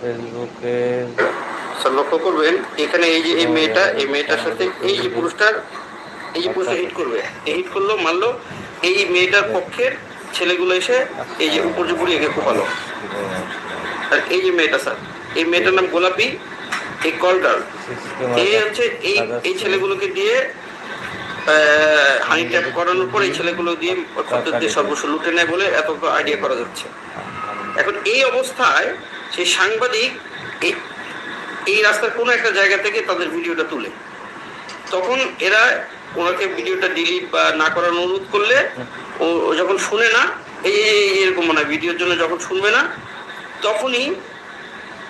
Facebook sir লক্ষ্য করবেন এখানে এই যে এই মেয়েটা এই মেয়েটার সাথে এই যে পুরুষটার এই যে পুরুষটা হিট করবে এই হিট করল মারলো এই মেয়েটার পক্ষের ছেলেগুলো এসে এই যে উপর একে কোপালো। আর এই যে মেয়েটা স্যার এই মেয়েটার নাম গোলাপি এই কল গার্ল এই হচ্ছে এই এই ছেলেগুলোকে দিয়ে হানি ট্যাপ করানোর পর এই ছেলেগুলো দিয়ে সর্বস্ব লুটে নেয় বলে এত আইডিয়া করা যাচ্ছে। এখন এই অবস্থায় সেই সাংবাদিক এই- রাস্তার কোনো একটা জায়গা থেকে তাদের ভিডিওটা তুলে। তখন এরা ওনাকে ভিডিওটা ডিলিট বা না করার অনুরোধ করলে ও যখন শুনে না, এই এরকম মানে ভিডিওর জন্য যখন শুনবে না, তখনই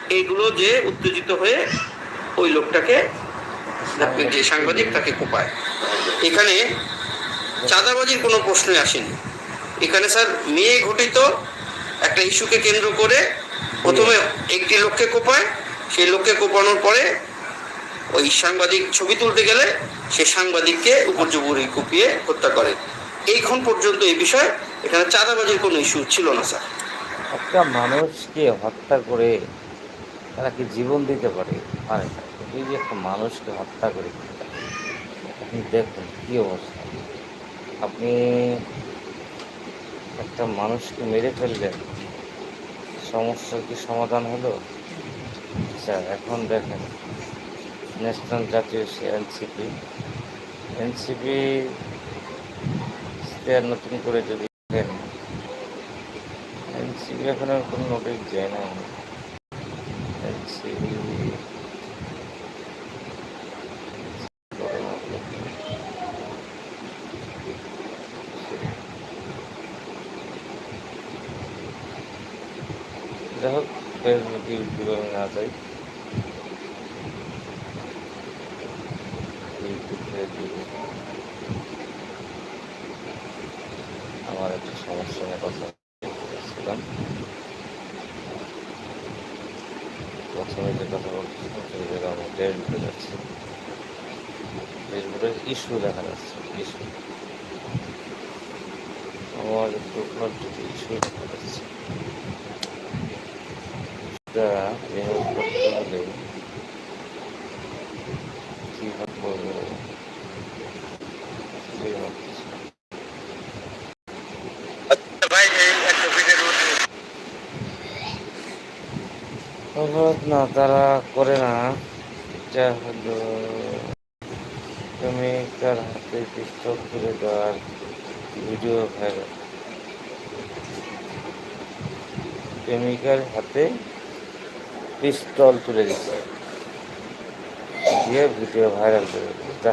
এইগুলো যে উত্তেজিত হয়ে ওই লোকটাকে যে সাংবাদিক তাকে কোপায়। এখানে চাঁদাবাজির কোনো প্রশ্নই আসেনি। এখানে স্যার মেয়ে ঘটিত একটা ইস্যুকে কেন্দ্র করে প্রথমে একটি লোককে কোপায়, সেই লোককে কোপানোর পরে ওই সাংবাদিক ছবি তুলতে গেলে সে সাংবাদিককে উপর্যুপুরি কুপিয়ে হত্যা করে। এইক্ষণ পর্যন্ত এই বিষয়ে এখানে চাঁদাবাজির কোনো ইস্যু ছিল না, স্যার। একটা মানুষকে হত্যা করে তারা কি জীবন দিতে পারে? পারে এই যে একটা মানুষকে হত্যা করে, আপনি দেখুন কি অবস্থা। আপনি একটা মানুষকে মেরে ফেললেন সমস্যার কি সমাধান হলো? স্যার, এখন দেখেন। ন্যাশনাল জাতীয় এনসিপি। এনসিপি নতুন করে যদি দেখেন, এনসিপি এখন আর কোনো নোটিশ যায় না এনসিবি যাই হোক আমি না যাই। আমার একটা সমস্যা নিয়ে কথা বলছিলাম। প্রথমে যে কথা বলছিলাম, সেই জায়গায় আমি ফেসবুকে যাচ্ছি। ফেসবুকের ইস্যু দেখা যাচ্ছে ইস্যু আমার একটু ইস্যু দেখা যাচ্ছে। করতে হলে কিছুই ভাবতেছি না। তারা করে না এটা হলো প্রেমিকার হাতে পিস্তল তুলে দেওয়ার ভিডিও ভাইরাল প্রেমিকার হাতে পিস্তল তুলে দিচ্ছে। দিয়ে ভিডিও ভাইরাল করে দিচ্ছে।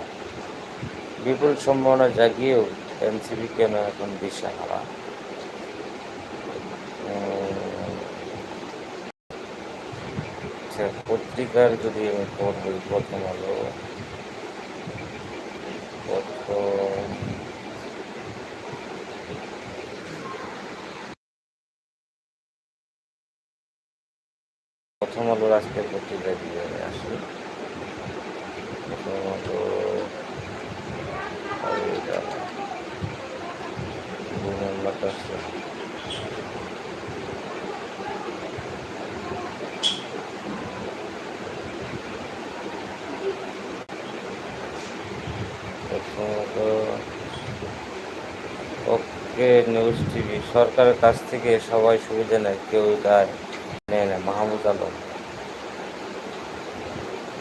বিপুল সম্ভাবনা জাগিয়েও এনসিবি কেন এখন দিশা হারা আচ্ছা পত্রিকার যদি আমি খবর বলি প্রথম আলো প্রথম প্রথম আলো আজকের পত্রিকায় দিয়ে আসি প্রথম আলো আর এটা দুই নম্বরটা আছে। প্রথমত ওকে নিউজ টিভি সরকারের কাছ থেকে সবাই সুবিধা নেয়, কেউ দেয় নেয় না মাহমুদ আলম।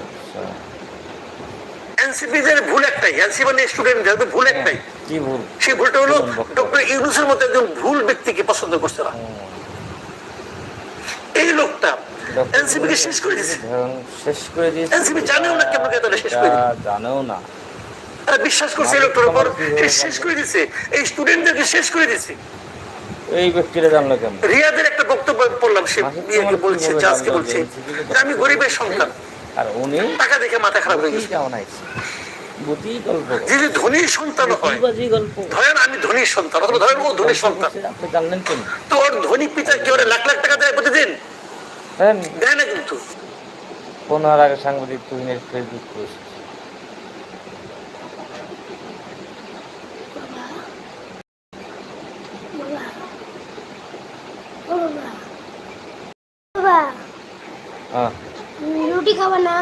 আচ্ছা। এনসিপি দের ভুল একটাই এনসিপি মানে স্টুডেন্টদের ভুল একটাই। কি ভুল? সেই ভুলটা হলো? ডক্টর ইউনুসের মতো একজন ভুল ব্যক্তিকে পছন্দ করছে না। এই লোকটা এনসিপি কে শেষ করে দিয়েছে। শেষ করে দিয়েছে। NCP জানেও না কেমন করে শেষ করে জানেও না। তারা বিশ্বাস করছে এই লোকটার উপর। শেষ করে দিছে এই স্টুডেন্টদেরকে শেষ করে দিছে এই ব্যক্তিরা জানলো কেমন? রিয়াদের একটা বক্তব্য পড়লাম সে তোমার বলছে আজকে বলছে। যে আমি গরিবের সন্তান। আর উনি টাকা দেখে মাথা খারাপ হয়ে গেছে। কেমন আছে গল্প। যদি ধনীর সন্তান হয় ধরেন আমি ধনীর সন্তান অথবা ধরেন ও ধনীর সন্তান। আপনি জানলেন কেন? তো ওর ধনী পিতা কি ওরা লাখ লাখ টাকা দেয় প্রতিদিন? হ্যাঁ। দেয় না কিন্তু। পনেরো আগে সাংবাদিক তুহিনের ফেসবুক পোস্ট। রুটি খাবা না?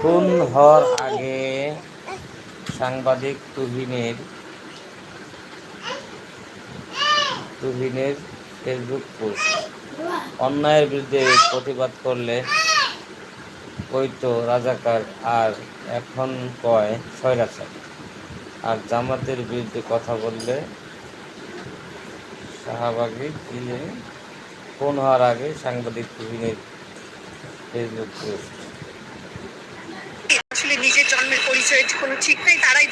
খুন হওয়ার আগে সাংবাদিক তুহিনের তুহিনের ফেসবুক পোস্ট অন্যায়ের বিরুদ্ধে প্রতিবাদ করলে কইতো রাজাকার আর এখন কয় স্বৈরাচার। আর জামাতের বিরুদ্ধে কথা বললে শাহবাগী জানি? ফোন হওয়ার আগে সাংবাদিক তুহিনের ফেসবুক পোস্ট আসলে নিজের জন্মের পরিচয়ের কোনো ঠিক নাই তারাই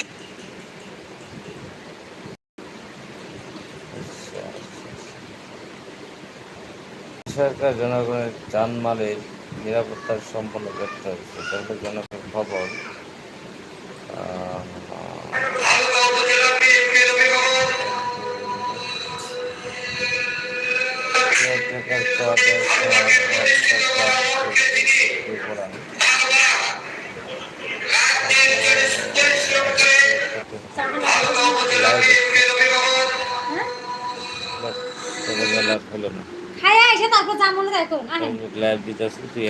সরকার জনগণের জানমালের নিরাপত্তার সম্পন্ন করতে হচ্ছে তাহলে জনগণের খবর হলো না খাইয়া এসে তারপর যা মনে দেখো আহে লাইভ দিতে আসলে তুই